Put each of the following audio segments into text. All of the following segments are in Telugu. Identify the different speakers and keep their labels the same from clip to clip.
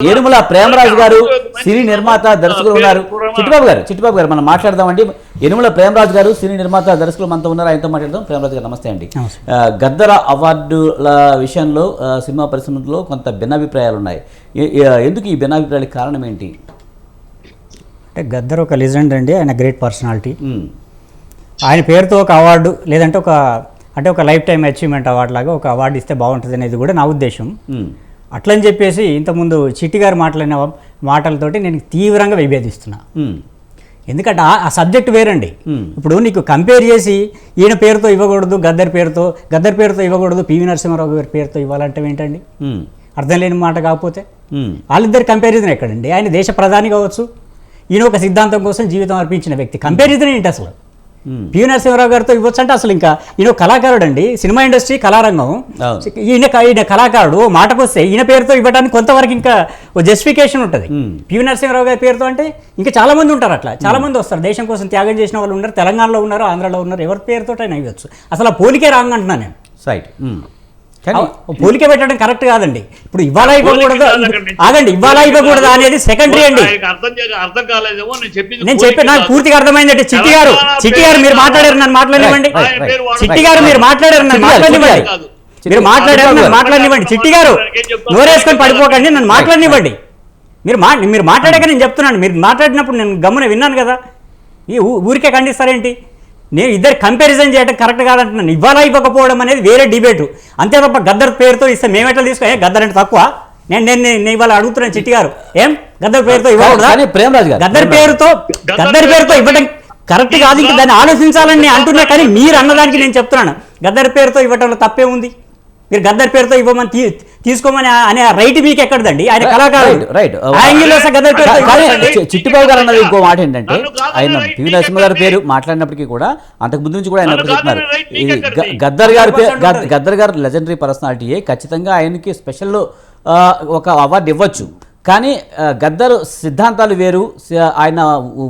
Speaker 1: ఏనుముల ప్రేమరాజు గారు సినీ నిర్మాత దర్శకులు ఉన్నారు. చిట్టుబాబు గారు చిట్టుబాబు గారు మనం మాట్లాడదామండి. ఎనుముల ప్రేమరాజు గారు సినీ నిర్మాత దర్శకులు మనతో ఉన్నారు. ఆయనతో మాట్లాడదాం. ప్రేమరాజు గారు నమస్తే అండి. గద్దర అవార్డుల విషయంలో సినిమా పరిశ్రమలో కొంత భిన్నాభిప్రాయాలు ఉన్నాయి ఎందుకు ఈ భిన్నాభిప్రాయాలకు కారణం ఏంటి?
Speaker 2: అంటే గద్దర్ ఒక లెజెండ్ అండి. ఆయన గ్రేట్ పర్సనాలిటీ. ఆయన పేరుతో ఒక అవార్డు లేదంటే ఒక అంటే ఒక లైఫ్ టైం అచీవ్మెంట్ అవార్డు లాగా ఒక అవార్డు ఇస్తే బాగుంటుంది అనేది కూడా నా ఉద్దేశం. అట్లని చెప్పేసి ఇంతకుముందు చిట్టి గారు మాట్లాడిన మాటలతోటి నేను తీవ్రంగా విభేదిస్తున్నా. ఎందుకంటే ఆ- సబ్జెక్ట్ వేరండి. ఇప్పుడు నీకు కంపేర్ చేసి ఈయన పేరుతో ఇవ్వకూడదు గద్దర్ పేరుతో గద్దర్ పేరుతో ఇవ్వకూడదు పివి నరసింహారావు గారి పేరుతో ఇవ్వాలంటే ఏంటండి? అర్థం లేని మాట కాకపోతే. వాళ్ళిద్దరు కంపారిజన్ ఎక్కడండి? ఆయన దేశ ప్రధాని కావచ్చు. ఈయన ఒక సిద్ధాంతం కోసం జీవితం అర్పించిన వ్యక్తి. కంపారిజన్ ఏంటి అసలు? పివి నరసింహారావు గారితో ఇవ్వచ్చు అంటే అసలు ఇంకా ఈయన కళాకారుడు అండి సినిమా ఇండస్ట్రీ కళారంగం. ఈయన ఈయన కళాకారుడు మాటకు వస్తే ఈయన పేరుతో ఇవ్వడానికి కొంతవరకు ఇంకా ఓ జస్టిఫికేషన్ ఉంటుంది.
Speaker 1: Hmm.
Speaker 2: పివి నరసింహారావు గారి పేరుతో అంటే ఇంకా చాలా మంది ఉంటారు అట్లా. చాలా మంది వస్తారు. దేశం కోసం త్యాగం చేసిన వాళ్ళు ఉన్నారు తెలంగాణలో ఉన్నారు ఆంధ్రాలో ఉన్నారు ఎవరి పేరుతో అయినా ఇవ్వచ్చు. అసలు ఆ పోలికే రాంగ్ అంటున్నాను నేను.
Speaker 1: రైట్
Speaker 2: పోలిక పెట్టడం కరెక్ట్ కాదండి. ఇప్పుడు ఇవాళ ఇవ్వకూడదు. ఆగండి ఇవాళ ఇవ్వకూడదు అనేది సెకండరీ అండి.
Speaker 3: అర్థం కాలేదేమో నేను చెప్పింది
Speaker 2: నేను
Speaker 3: పోలిక
Speaker 2: చెప్పి నాకు. పూర్తిగా అర్థమైందంటే చిట్టి గారు చిట్టి గారు మీరు మాట్లాడారు నన్ను మాట్లాడివ్వండి
Speaker 1: Right,
Speaker 3: ఆయన
Speaker 1: right,
Speaker 3: పేరు వాడు-
Speaker 2: చిట్టి గారు మీరు మాట్లాడారు నన్ను
Speaker 1: గారు.
Speaker 2: మీరు మాట్లాడారు నన్ను మాట్లాడివ్వండి చిట్టి గారు నోరేసుకొని పడిపోకండి నన్ను మాట్లాడినివ్వండి. మీరు మా మీరు మాట్లాడాక నేను చెప్తున్నాను. మీరు మాట్లాడినప్పుడు నేను గమ్మున విన్నాను కదా. ఈ ఊ- ఊరికే ఖండిస్తారేంటి? నేను ఇద్దరు కంపారిజన్ చేయడం కరెక్ట్ కాదంటున్నాను. ఇవ్వాలా ఇవ్వకపోవడం అనేది వేరే డిబేటు అంతే తప్ప గద్దర్ పేరుతో ఇస్తే మేమెట్లా తీసుకో ఏ గద్దర్ అంటే తక్కువ? నేను నేను నేను ఇవాళ అడుగుతున్నాను చిట్టి గారు. ఏం? గద్దర్ పేరుతో ఇవ్వకూడదా?
Speaker 1: కానీ ప్రేమరాజు గారు
Speaker 2: గద్దర్ పేరుతో గద్దర్ పేరుతో ఇవ్వడం కరెక్ట్ కాదు. ఇంకా దాన్ని ఆలోచించాలని నేను అంటున్నా కానీ మీరు అన్నదానికి నేను చెప్తున్నాను. గద్దర్ పేరుతో ఇవ్వటంలో తప్పే ఉంది. మీరు గద్దర్ పేరుతో ఇవ్వమని తీ- తీసుకోమని అనే రైట్ మీకు ఎక్కడదండి ఆయన కళాకారుడు
Speaker 1: రైట్
Speaker 2: గద్దర్.
Speaker 1: చి- చిట్టిబాబు గారు అన్నది ఇంకో మాట ఏంటంటే ఆయన పివి నరసింహ గారి పేరు? మాట్లాడినప్పటికీ కూడా అంతకు ముందు నుంచి కూడా ఆయన చెప్తున్నారు? గ- గద్దర్ గారి పేరు
Speaker 2: 100%
Speaker 1: గద్-
Speaker 2: ఉంటుంది.
Speaker 1: గద్దర్ గారు లెజెండరీ పర్సనాలిటీయే ఖచ్చితంగా ఆయనకి స్పెషల్ ఆ, ఒక అవార్డు ఇవ్వచ్చు కానీ గద్దర్ సిద్ధాంతాలు వేరు ఆయన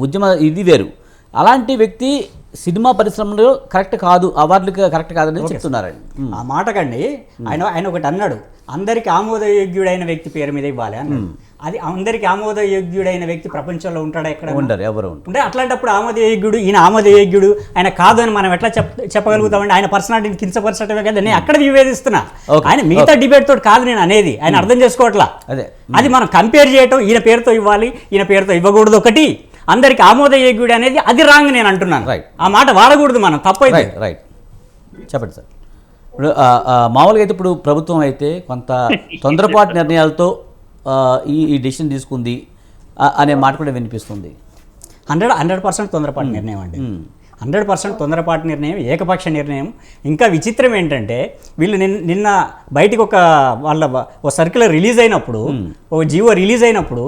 Speaker 1: ఉద్యమ ఇది వేరు అలాంటి వ్యక్తి సినిమా పరిశ్రమలో కరెక్ట్ కాదు అవార్డులు కరెక్ట్ కాదని చెప్తున్నారండి.
Speaker 2: ఆ మాటకండి. ఆయన ఆయన ఒకటి అన్నాడు. అందరికి ఆమోదయోగ్యుడైన వ్యక్తి పేరు మీద ఇవ్వాలి అన్నాడు. అది అందరికి ఆమోదయోగ్యుడైన వ్యక్తి ప్రపంచంలో ఉంటాడా ఎక్కడ?
Speaker 1: ఉండరు ఎవరు
Speaker 2: అంటే అట్లాంటప్పుడు ఆమోదయోగ్యుడు ఈయన ఆమోదయోగ్యుడు ఆయన కాదు అని మనం ఎట్లా చెప్ చెప్పగలుగుతామండి? ఆయన పర్సనాలిటీని కించపరచడమే కదా. నేను అక్కడ వివేదిస్తున్నా. ఆయన మిగతా డిబేట్ తోటి కాదు నేను అనేది. ఆయన అర్థం చేసుకోవట్లా?
Speaker 1: అదే.
Speaker 2: అది మనం కంపేర్ చేయటం ఈయన పేరుతో ఇవ్వాలి ఈయన పేరుతో ఇవ్వకూడదు ఒకటి. అందరికి ఆమోదయోగ్యుడు అనేది అది రాంగ్ నేను అంటున్నాను.
Speaker 1: Right.
Speaker 2: ఆ మాట వాడకూడదు మనం తప్పైతే.
Speaker 1: రైట్ రైట్ చెప్పండి సార్. ఇప్పుడు మామూలుగా అయితే ఇప్పుడు ప్రభుత్వం అయితే కొంత తొందరపాటు నిర్ణయాలతో ఈ ఈ డెసిషన్ తీసుకుంది అనే మాట కూడా వినిపిస్తుంది.
Speaker 2: హండ్రెడ్ హండ్రెడ్ పర్సెంట్ తొందరపాటు నిర్ణయం అండి.
Speaker 1: మ్మ్.
Speaker 2: హండ్రెడ్ పర్సెంట్ తొందరపాటు నిర్ణయం ఏకపక్ష నిర్ణయం. ఇంకా విచిత్రం ఏంటంటే వీళ్ళు నిన్న నిన్న బయటికి ఒక వాళ్ళ ఒక సర్క్యులర్ రిలీజ్ అయినప్పుడు ఒక జీవో రిలీజ్ అయినప్పుడు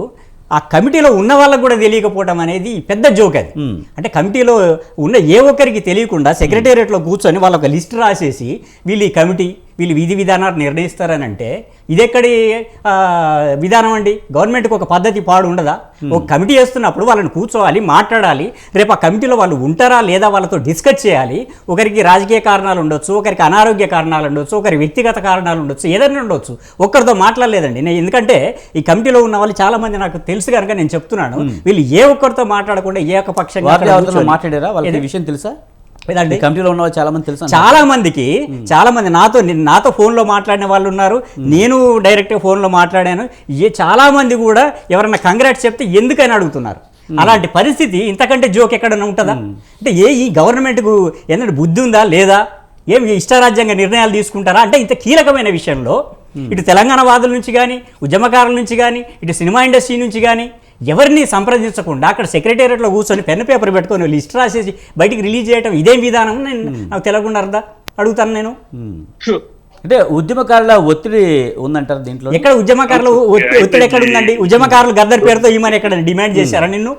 Speaker 2: ఆ కమిటీలో ఉన్న వాళ్ళకు కూడా తెలియకపోవడం అనేది పెద్ద జోక్ అది. అంటే కమిటీలో ఉన్న ఏ ఒక్కరికి తెలియకుండా సెక్రటేరియట్లో కూర్చొని వాళ్ళు ఒక లిస్ట్ రాసేసి వీళ్ళు ఈ కమిటీ వీళ్ళు విధి విధానాలు నిర్ణయిస్తారని అంటే ఇది ఎక్కడి ఆ, విధానం అండి? గవర్నమెంట్కి ఒక పద్ధతి పాడు ఉండదా? ఒక కమిటీ వేస్తున్నప్పుడు వాళ్ళని కూర్చోవాలి మాట్లాడాలి రేపు ఆ కమిటీలో వాళ్ళు ఉంటారా లేదా వాళ్ళతో డిస్కస్ చేయాలి ఒకరికి రాజకీయ కారణాలు ఉండొచ్చు ఒకరికి అనారోగ్య కారణాలు ఉండొచ్చు ఒకరి వ్యక్తిగత కారణాలు ఉండొచ్చు ఏదైనా ఉండొచ్చు. ఒక్కరితో మాట్లాడలేదండి. నేను ఎందుకంటే ఈ కమిటీలో ఉన్న వాళ్ళు చాలా మంది నాకు తెలుసు కనుక నేను చెప్తున్నాను. వీళ్ళు ఏ ఒక్కరితో మాట్లాడకుండా అక్కడ
Speaker 1: ఎవరితో
Speaker 2: కూర్చొని-
Speaker 1: మాట్లాడారా? వాళ్ళకి
Speaker 2: ఏది?
Speaker 1: విషయం తెలుసా?
Speaker 2: ఏదండి?
Speaker 1: ఈ కమిటీలో ఉన్న చాలా మంది తెలుసా
Speaker 2: చాలా మందికి చాలా మంది నాతో నాతో ఫోన్లో మాట్లాడిన వాళ్ళు ఉన్నారు. నేను డైరెక్ట్గా ఫోన్లో మాట్లాడాను. చాలా మంది కూడా ఎవరైనా కంగ్రాట్స్ చెప్తే ఎందుకని అడుగుతున్నారు? అలాంటి పరిస్థితి ఇంతకంటే జోక్ ఎక్కడైనా ఉంటుందా? అంటే ఏ ఈ గవర్నమెంట్కు ఏంటంటే బుద్ధి ఉందా లేదా? ఏం ఇష్టారాజ్యంగా నిర్ణయాలు తీసుకుంటారా? అంటే ఇంత కీలకమైన విషయంలో ఇటు తెలంగాణ వాదుల నుంచి కానీ ఉద్యమకారుల నుంచి కానీ ఇటు సినిమా ఇండస్ట్రీ నుంచి కానీ ఎవరిని సంప్రదించకుండా అక్కడ సెక్రటేరియట్లో కూర్చొని పెన్ పేపర్ పెట్టుకొని లిస్ట్ రాసేసి బయటికి రిలీజ్ చేయడం ఇదేం విధానం నేను నాకు తెలియకుండా అర్థం అడుగుతాను నేను.
Speaker 1: ఉమ్. అంటే ఉద్యమకారుల ఒత్తిడి ఉందంటారు దీంట్లో?
Speaker 2: ఎక్కడ ఉద్యమకారులు ఒత్తి- ఒత్తిడి ఎక్కడ ఉందండి ఉద్యమకారులు గద్దర్ పేరుతో ఇమని ఎక్కడ డిమాండ్ చేశారా నిన్ను?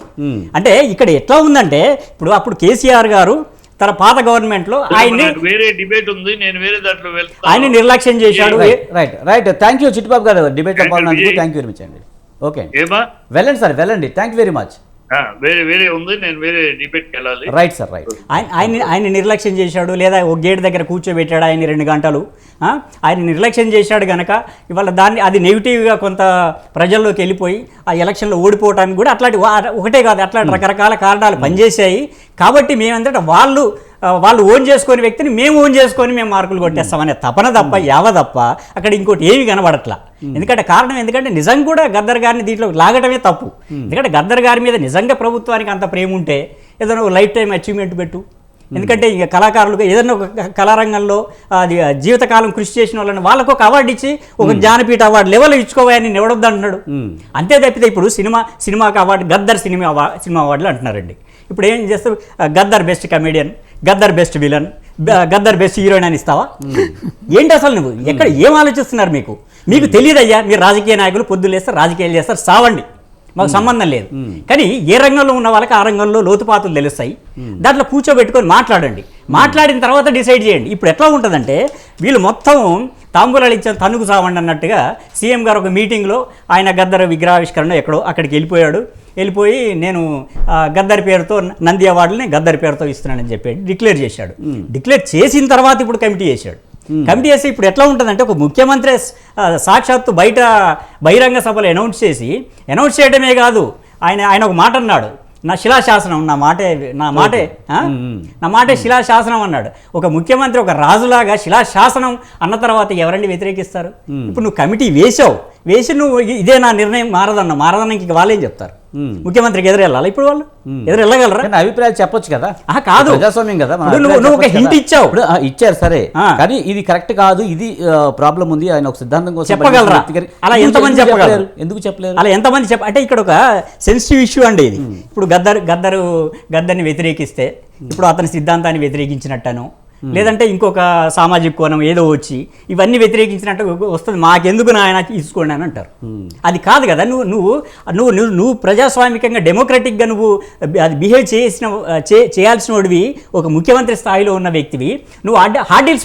Speaker 2: అంటే ఇక్కడ ఎట్లా ఉందంటే ఇప్పుడు అప్పుడు కేసీఆర్ గారు తన పాత గవర్నమెంట్లో ఆయన్ని
Speaker 3: నాకు వేరే డిబేట్ ఉంది నేను వేరే దాంట్లో
Speaker 2: ఆయన నిర్లక్ష్యం చేశాడు.
Speaker 1: Right right right thank you Chittubabu గారు.
Speaker 3: Vijay.
Speaker 1: Thank you very much అండి. ఓకే.
Speaker 3: ఏమా?
Speaker 1: వెళ్ళండి సార్ వెళ్ళండి. థ్యాంక్ యూ వెరీ మచ్
Speaker 3: వేరే వేరే ఉంది నేను వేరే డిబేట్కి వెళ్ళాలి.
Speaker 1: రైట్ సార్ రైట్
Speaker 2: ఆయన ఆయన నిర్లక్ష్యం చేశాడు లేదా ఒక గేట్ దగ్గర కూర్చోబెట్టాడు ఆయన రెండు గంటలు? ఆయన నిర్లక్ష్యం చేశాడు గనక ఇవాళ దాన్ని అది నెగిటివ్గా కొంత ప్రజల్లోకి వెళ్ళిపోయి ఆ ఎలక్షన్లో ఓడిపోవడానికి కూడా అట్లాంటి ఒకటే కాదు అట్లాంటి రకరకాల కారణాలు పనిచేశాయి. కాబట్టి మేమంతటా వాళ్ళు వాళ్ళు ఓన్ చేసుకునే వ్యక్తిని మేము ఓన్ చేసుకొని మేము మార్కులు కొట్టేస్తామనే తపన తప్ప యావ తప్ప అక్కడ ఇంకోటి ఏమీ కనబడట్లా. ఎందుకంటే కారణం ఎందుకంటే నిజంగా కూడా గద్దర్ గారిని దీంట్లో లాగటమే తప్పు. ఎందుకంటే గద్దర్ గారి మీద నిజంగా ప్రభుత్వానికి అంత ప్రేమ ఉంటే ఏదైనా ఒక లైఫ్ టైం అచీవ్మెంట్ పెట్టు ఎందుకంటే ఇక కళాకారులుగా ఏదైనా ఒక కళారంగంలో అది జీవితకాలం కృషి చేసిన వాళ్ళని వాళ్ళకు ఒక అవార్డు ఇచ్చి ఒక జ్ఞానపీఠ అవార్డు లెవెల్ ఇచ్చుకోవాలని ఎవడొద్దు అంటున్నాడు. అంతే తప్పితే ఇప్పుడు సినిమా సినిమాకి అవార్డు గద్దర్ సినిమా సినిమా అవార్డులు అంటున్నారండి. ఇప్పుడు ఏం చేస్తారు Gaddar best comedian Gaddar best villain Gaddar best heroine అని ఇస్తావా? ఏంటి అసలు నువ్వు? ఎక్కడ ఏం ఆలోచిస్తున్నారు మీకు? మీకు తెలియదయ్యా మీరు రాజకీయ నాయకులు పొద్దులు వేస్తారు రాజకీయాలు చేస్తారు సావండి. మాకు సంబంధం లేదు. కానీ ఏ రంగంలో ఉన్న వాళ్ళకి ఆ రంగంలో లోతుపాతులు తెలుస్తాయి. దాంట్లో కూర్చోబెట్టుకొని మాట్లాడండి. మాట్లాడిన తర్వాత డిసైడ్ చేయండి. ఇప్పుడు ఎట్లా ఉంటుందంటే వీళ్ళు మొత్తం తాంబూలాలు ఇచ్చిన తనుకు సావండి అన్నట్టుగా సీఎం గారు ఒక మీటింగ్లో ఆయన గద్దర్ విగ్రహావిష్కరణ ఎక్కడో అక్కడికి వెళ్ళిపోయాడు. వెళ్ళిపోయి నేను గద్దర్ పేరుతో నంది అవార్డుని గద్దర్ పేరుతో ఇస్తున్నానని చెప్పి డిక్లేర్ చేశాడు. డిక్లేర్ చేసిన తర్వాత ఇప్పుడు కమిటీ చేశాడు కమిటీ చేసి ఇప్పుడు ఎట్లా ఉంటుందంటే ఒక ముఖ్యమంత్రి సాక్షాత్తు బయట బహిరంగ సభలో అనౌన్స్ చేసి అనౌన్స్ చేయడమే కాదు ఆయన ఆయన ఒక మాట అన్నాడు. నా శిలాశాసనం నా మాటే నా మాటే? నా మాటే శిలాశాసనం అన్నాడు. ఒక ముఖ్యమంత్రి ఒక రాజులాగా శిలాశాసనం అన్న తర్వాత ఎవరండి వ్యతిరేకిస్తారు? ఇప్పుడు నువ్వు కమిటీ వేసావు వేసి నువ్వు ఇదే నా నిర్ణయం మారదన్న మారదన్నకి ఇక వాళ్ళేం చెప్తారు ముఖ్యమంత్రికి ఎదురు వెళ్ళాలి ఇప్పుడు వాళ్ళు ఎదురు వెళ్ళగలరా
Speaker 1: కానీ అభిప్రాయాలు చెప్పొచ్చు కదా
Speaker 2: కాదు.
Speaker 1: ప్రజాస్వామ్యం కదా
Speaker 2: నువ్వు- ఒక
Speaker 1: కదా.
Speaker 2: ఇచ్చావు.
Speaker 1: ఇచ్చారు సరే. కానీ ఇది కరెక్ట్ కాదు ఇది ప్రాబ్లం ఉంది ఆయన ఒక సిద్ధాంతం కోసం
Speaker 2: చెప్పగలరా? అలా ఎంతమంది చెప్పగలరు?
Speaker 1: ఎందుకు చెప్పలేరు
Speaker 2: అలా ఎంతమంది చెప్ప అంటే ఇక్కడ ఒక సెన్సిటివ్ ఇష్యూ అండి ఇది ఇప్పుడు గద్దర్ గద్దరు గద్దర్ని వ్యతిరేకిస్తే ఇప్పుడు అతని సిద్ధాంతాన్ని వ్యతిరేకించినట్టను లేదంటే ఇంకొక సామాజిక కోణం ఏదో వచ్చి ఇవన్నీ వ్యతిరేకించినట్టు వస్తుంది. మాకెందుకు నాయన తీసుకోండి అని అంటారు. అది కాదు కదా నువ్వు నువ్వు నువ్వు నువ్వు నువ్వు ప్రజాస్వామికంగా డెమోక్రటిక్గా నువ్వు అది బిహేవ్ చేసిన చే- చేయాల్సిన వాడివి ఒక ముఖ్యమంత్రి స్థాయిలో ఉన్న వ్యక్తివి నువ్వు హార్డ్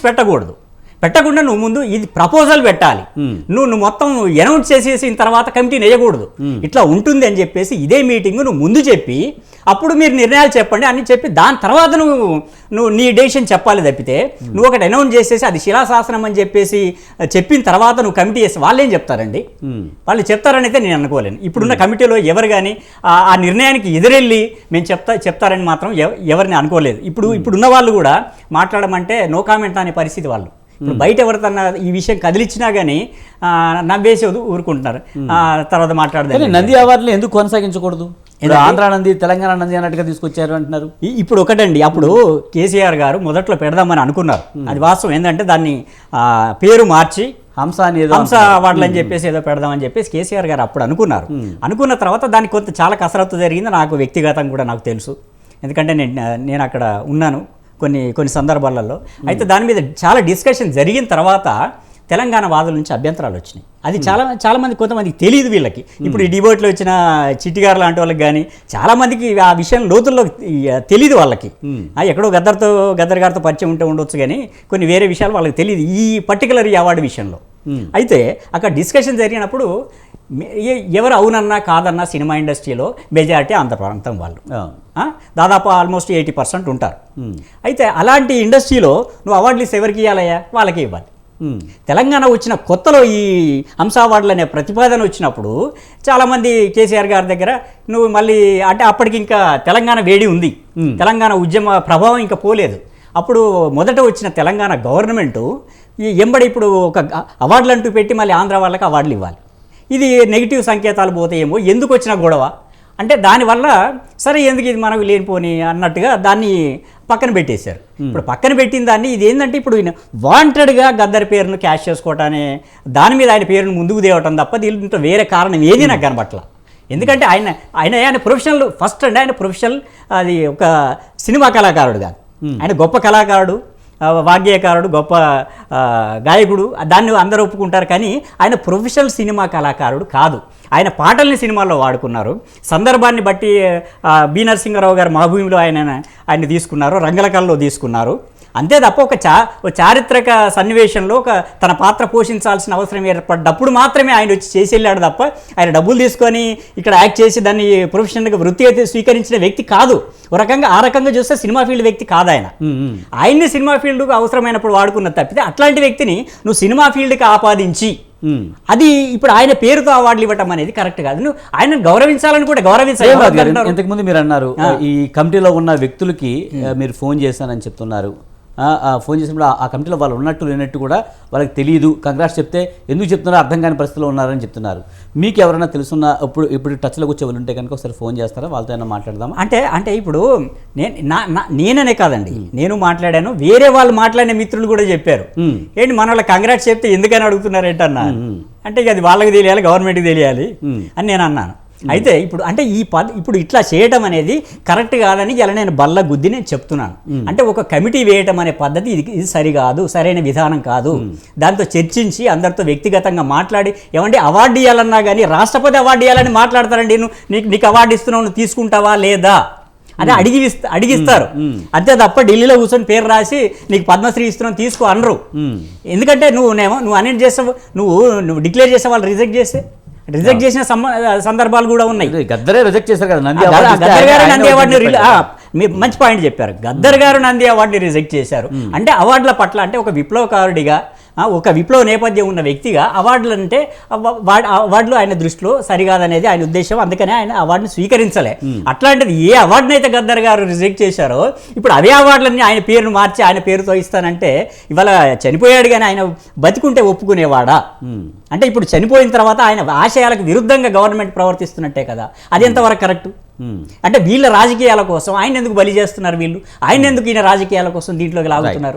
Speaker 2: పెట్టకూడదు. పెట్టకుండా నువ్వు ముందు ఇది ప్రపోజల్ పెట్టాలి. నువ్వు నువ్వు మొత్తం అనౌన్స్ చేసేసిన తర్వాత కమిటీని వేయకూడదు ఇట్లా ఉంటుంది అని చెప్పేసి ఇదే మీటింగ్ నువ్వు ముందు చెప్పి అప్పుడు మీరు నిర్ణయాలు చెప్పండి అని చెప్పి దాని తర్వాత నువ్వు నువ్వు నీ డెసిషన్ చెప్పాలి తప్పితే నువ్వు ఒకటి అనౌన్స్ చేసేసి అది శిలాశాసనం అని చెప్పేసి చెప్పిన తర్వాత నువ్వు కమిటీ చేసి వాళ్ళు చెప్తారండి? వాళ్ళు చెప్తారని అయితే నేను అనుకోలేను. ఇప్పుడున్న కమిటీలో ఎవరు కానీ ఆ- నిర్ణయానికి ఎదురెళ్ళి మేము చెప్తా చెప్తారని మాత్రం ఎవ- ఎవరిని అనుకోలేదు. ఇప్పుడు ఇప్పుడున్న వాళ్ళు కూడా మాట్లాడమంటే నో కామెంట్ అనే పరిస్థితి వాళ్ళు. ఇప్పుడు బయట ఎవరితన్నా ఈ విషయం కదిలిచ్చినా కానీ నవ్వేసి ఊరుకుంటున్నారు ఆ, తర్వాత మాట్లాడదాం
Speaker 1: నంది అవార్డులు ఎందుకు కొనసాగించకూడదు? ఆంధ్ర నంది తెలంగాణ నంది అన్నట్టుగా తీసుకొచ్చారు అంటున్నారు.
Speaker 2: ఇప్పుడు ఒకటండి అప్పుడు కేసీఆర్ గారు మొదట్లో పెడదామని అనుకున్నారు. అది వాస్తవం. ఏంటంటే దాన్ని పేరు మార్చి
Speaker 1: హంస అని ఏదో
Speaker 2: హంస అవార్డులు అని చెప్పేసి ఏదో పెడదామని చెప్పేసి కేసీఆర్ గారు అప్పుడు అనుకున్నారు. అనుకున్న తర్వాత దానికి కొంత చాలా కసరత్తు జరిగింది. నాకు వ్యక్తిగతంగా కూడా నాకు తెలుసు. ఎందుకంటే నేను నేను అక్కడ ఉన్నాను. కొన్ని కొన్ని సందర్భాలలో. అయితే దాని మీద చాలా డిస్కషన్ జరిగిన తర్వాత తెలంగాణ వాదుల నుంచి అభ్యంతరాలు వచ్చినాయి. అది చాలా చాలా మంది కొంతమందికి తెలియదు వీళ్ళకి. ఇప్పుడు ఈ డిబేట్లో వచ్చిన చిట్టిగారు లాంటి వాళ్ళకి కానీ చాలా మందికి ఆ విషయం లోతుల్లో తెలియదు వాళ్ళకి. ఎక్కడో గద్దర్తో గద్దర్ గారితో పరిచయం ఉంటే ఉండొచ్చు కానీ కొన్ని వేరే విషయాలు వాళ్ళకి తెలియదు ఈ పర్టికులర్ ఈ అవార్డు విషయంలో. అయితే అక్కడ డిస్కషన్ జరిగినప్పుడు ఎవరు అవునన్నా కాదన్నా సినిమా ఇండస్ట్రీలో మెజారిటీ ఆంధ్ర ప్రాంతం వాళ్ళు? దాదాపు ఆల్మోస్ట్ ఎయిటీ పర్సెంట్ ఉంటారు. అయితే అలాంటి ఇండస్ట్రీలో నువ్వు అవార్డులు ఇస్తే ఎవరికి ఇవ్వాలయ్యా వాళ్ళకే ఇవ్వాలి. తెలంగాణ వచ్చిన కొత్తలో ఈ హంస అవార్డులు అనే ప్రతిపాదన వచ్చినప్పుడు చాలామంది కేసీఆర్ గారి దగ్గర నువ్వు మళ్ళీ అంటే అప్పటికి ఇంకా తెలంగాణ వేడి ఉంది. తెలంగాణ ఉద్యమ ప్రభావం ఇంకా పోలేదు. అప్పుడు మొదట వచ్చిన తెలంగాణ గవర్నమెంటు ఈ ఎంబడి ఇప్పుడు ఒక అవార్డులు అంటూ పెట్టి మళ్ళీ ఆంధ్ర వాళ్ళకి అవార్డులు ఇవ్వాలి. ఇది నెగిటివ్ సంకేతాలు పోతాయేమో ఎందుకు వచ్చిన గొడవ? అంటే దానివల్ల సరే ఎందుకు ఇది మనకు లేనిపోని అన్నట్టుగా దాన్ని పక్కన పెట్టేశారు. ఇప్పుడు పక్కన పెట్టిన దాన్ని ఇది ఏంటంటే ఇప్పుడు ఈయన వాంటెడ్గా గద్దర్ పేరును క్యాష్ చేసుకోవటానే దాని మీద ఆయన పేరును ముందుకు తేవటం తప్ప దీంట్లో వేరే కారణం ఏది నాకు కనబట్ల ఎందుకంటే ఆయన ఆయన ఆయన ప్రొఫెషనల్ ఫస్ట్ అండి ఆయన ప్రొఫెషనల్ అది ఒక సినిమా కళాకారుడు కాదు. ఆయన గొప్ప కళాకారుడు. వాగ్గేయకారుడు గొప్ప గాయకుడు. దాన్ని అందరూ ఒప్పుకుంటారు కానీ ఆయన ప్రొఫెషనల్ సినిమా కళాకారుడు కాదు. ఆయన పాటల్ని సినిమాల్లో వాడుకున్నారు. సందర్భాన్ని బట్టి బీనర్సింగరావు గారు మహాభూమిలో ఆయన ఆయన తీసుకున్నారు. రంగలకల్లో తీసుకున్నారు. అంతే తప్ప ఒక చా ఒక చారిత్రక సన్నివేశంలో ఒక తన పాత్ర పోషించాల్సిన అవసరం ఏర్పడ్డప్పుడు మాత్రమే ఆయన వచ్చి చేసి వెళ్ళాడు తప్ప ఆయన డబ్బులు తీసుకొని ఇక్కడ యాక్ట్ చేసి దాన్ని ప్రొఫెషనల్గా వృత్తి అయితే స్వీకరించిన వ్యక్తి కాదు. ఒక రకంగా ఆ రకంగా చూస్తే సినిమా ఫీల్డ్ వ్యక్తి కాదు ఆయన. ఆయన్ని సినిమా ఫీల్డ్కు అవసరమైనప్పుడు వాడుకున్న తప్పితే అట్లాంటి వ్యక్తిని నువ్వు సినిమా ఫీల్డ్కి ఆపాదించి. అది ఇప్పుడు ఆయన పేరుతో అవార్డులు ఇవ్వటం అనేది కరెక్ట్ కాదు. నువ్వు ఆయన గౌరవించాలని కూడా గౌరవించాలి?
Speaker 1: ఇంతకుముందు మీరు అన్నారు ఈ కమిటీలో ఉన్న వ్యక్తులకి మీరు ఫోన్ చేశానని చెప్తున్నారు. ఫోన్ చేసినప్పుడు ఆ- కమిటీలో వాళ్ళు ఉన్నట్టు లేనట్టు కూడా వాళ్ళకి తెలియదు. కంగ్రాట్స్ చెప్తే ఎందుకు చెప్తున్నారో అర్థం కాని పరిస్థితిలో ఉన్నారని చెప్తున్నారు. మీకు ఎవరైనా తెలుసున్న ఇప్పుడు ఇప్పుడు టచ్లో కూర్చో వాళ్ళు ఉంటే కనుక ఒకసారి ఫోన్ చేస్తారా? వాళ్ళతో ఏమైనా మాట్లాడదామా?
Speaker 2: అంటే అంటే ఇప్పుడు నేను నా నా- నేననే కాదండి. నేను మాట్లాడాను వేరే వాళ్ళు మాట్లాడిన మిత్రులు కూడా చెప్పారు. ఏంటి మన వాళ్ళ కంగ్రాట్స్ చెప్తే ఎందుకని అడుగుతున్నారు ఏంటన్నా
Speaker 1: మ్మ్.
Speaker 2: అంటే అది వాళ్ళకి తెలియాలి గవర్నమెంట్కి తెలియాలి. అని నేను అన్నాను. అయితే ఇప్పుడు అంటే ఈ పద్ ఇప్పుడు ఇట్లా చేయటం అనేది కరెక్ట్ కాదని ఇలా నేను బల్ల గుద్ది నేను చెప్తున్నాను. అంటే ఒక కమిటీ వేయటం అనే పద్ధతి ఇది ఇది సరికాదు సరైన విధానం కాదు. దాంతో చర్చించి అందరితో వ్యక్తిగతంగా మాట్లాడి ఏమంటే అవార్డు ఇవ్వాలన్నా కానీ రాష్ట్రపతి అవార్డు ఇవ్వాలని మాట్లాడతారండి నువ్వు నీకు నీకు అవార్డు ఇస్తున్నావు నువ్వు తీసుకుంటావా లేదా? అదే అడిగి అడిగిస్తారు. అంతే తప్ప ఢిల్లీలో కూర్చొని పేరు రాసి నీకు పద్మశ్రీ ఇస్తున్నావు తీసుకో అనరు. ఎందుకంటే నువ్వు నేమో నువ్వు అనేది చేసావు నువ్వు నువ్వు డిక్లేర్ చేసే వాళ్ళు రిజెక్ట్ చేస్తే రిజెక్ట్ చేసిన సందర్భాలు కూడా ఉన్నాయి.
Speaker 1: గద్దరే రిజెక్ట్ చేశారు కదా నంది
Speaker 2: గద్దర్ గారు నంది అవార్డుని మీరు మంచి పాయింట్ చెప్పారు. గద్దర్ గారు నంది అవార్డుని రిజెక్ట్ చేశారు. అంటే అవార్డుల పట్ల అంటే ఒక విప్లవకారుడిగా ఒక విప్లవ నేపథ్యం ఉన్న వ్యక్తిగా అవార్డులు అంటే అవార్డులు ఆయన దృష్టిలో సరికాదనేది ఆయన ఉద్దేశం. అందుకనే ఆయన అవార్డుని స్వీకరించలే. అట్లాంటిది ఏ అవార్డుని అయితే గద్దర్ గారు రిజెక్ట్ చేశారో ఇప్పుడు అవే అవార్డులన్నీ ఆయన పేరును మార్చి ఆయన పేరుతో ఇస్తానంటే ఇవాళ చనిపోయాడు కానీ ఆయన బతికుంటే ఒప్పుకునేవాడా? అంటే ఇప్పుడు చనిపోయిన తర్వాత ఆయన ఆశయాలకు విరుద్ధంగా గవర్నమెంట్ ప్రవర్తిస్తున్నట్టే కదా. అది ఎంతవరకు కరెక్ట్. అంటే వీళ్ళ రాజకీయాల కోసం ఆయన ఎందుకు బలి చేస్తున్నారు వీళ్ళు? ఆయన ఎందుకు ఈయన రాజకీయాల కోసం దీంట్లోకి లాగుతున్నారు?